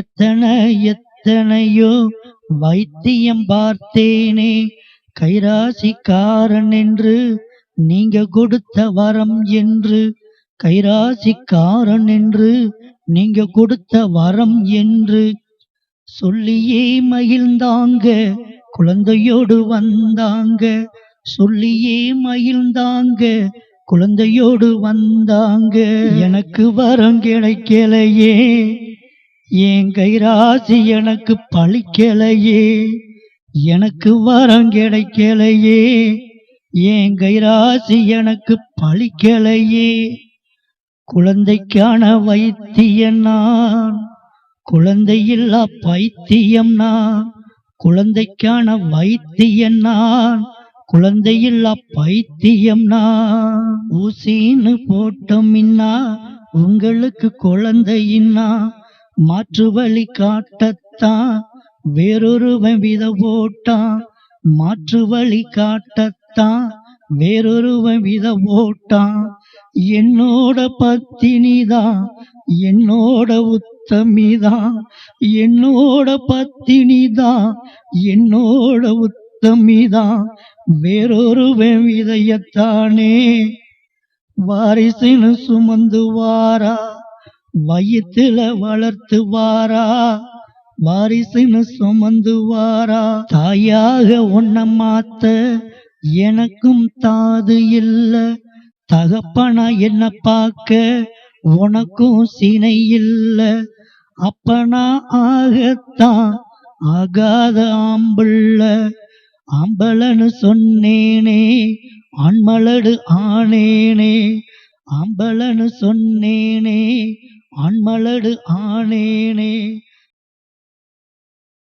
எத்தனை எத்தனையோ வைத்தியம் பார்த்தேனே. கைராசிக்காரன் என்று நீங்க கொடுத்த வரம் என்று. கைராசிக்காரன் என்று நீங்க கொடுத்த வரம் என்று. சொல்லியே மகிழ்ந்தாங்க குழந்தையோடு வந்தாங்க. சொல்லியே மகிழ்ந்தாங்க குழந்தையோடு வந்தாங்க. எனக்கு வரம் கிடைக்கலையே. என் கைராசி எனக்கு பழிக்கலையே எனக்கு வரம் கிடைக்கலையே. என் கைராசி எனக்கு பழிக்கலையே. குழந்தைக்கான வைத்தியன் நான் குழந்தையில்லா பைத்தியம் நான் குழந்தைக்கான வைத்தியன் நான் குழந்தையில்லா பைத்தியம் நான். ஊசின்னு போட்டோம்னா உங்களுக்கு குழந்தையின்னா மாற்று வழி காட்டத்தான் வேறொருவன் வித போட்டான் மாற்று வழி காட்டத்தான் வேறொருவன் வித போட்டான் என்னோட பத்தினிதான் என்னோட உத்தமிதான் என்னோட பத்தினிதான் என்னோட உத்தமிதான் வேறொருவன் விதையத்தானே வாரிசுன்னு சுமந்து வாரா. வயிற்றுல வளர்த்து வாரா வாரிசுன்னு சுமந்து வாரா தாயாக உன்னை மாத்த எனக்கும் தாது இல்ல. தகப்பனா என்ன பார்க்க உனக்கும் சினை இல்ல. அப்பனா ஆகத்தான் ஆகாத ஆம்பிள்ள. ஆம்பளன்னு சொன்னேனே ஆண்மலடு ஆனேனே. ஆம்பளன்னு சொன்னேனே ஆண்மலடு ஆனேனே.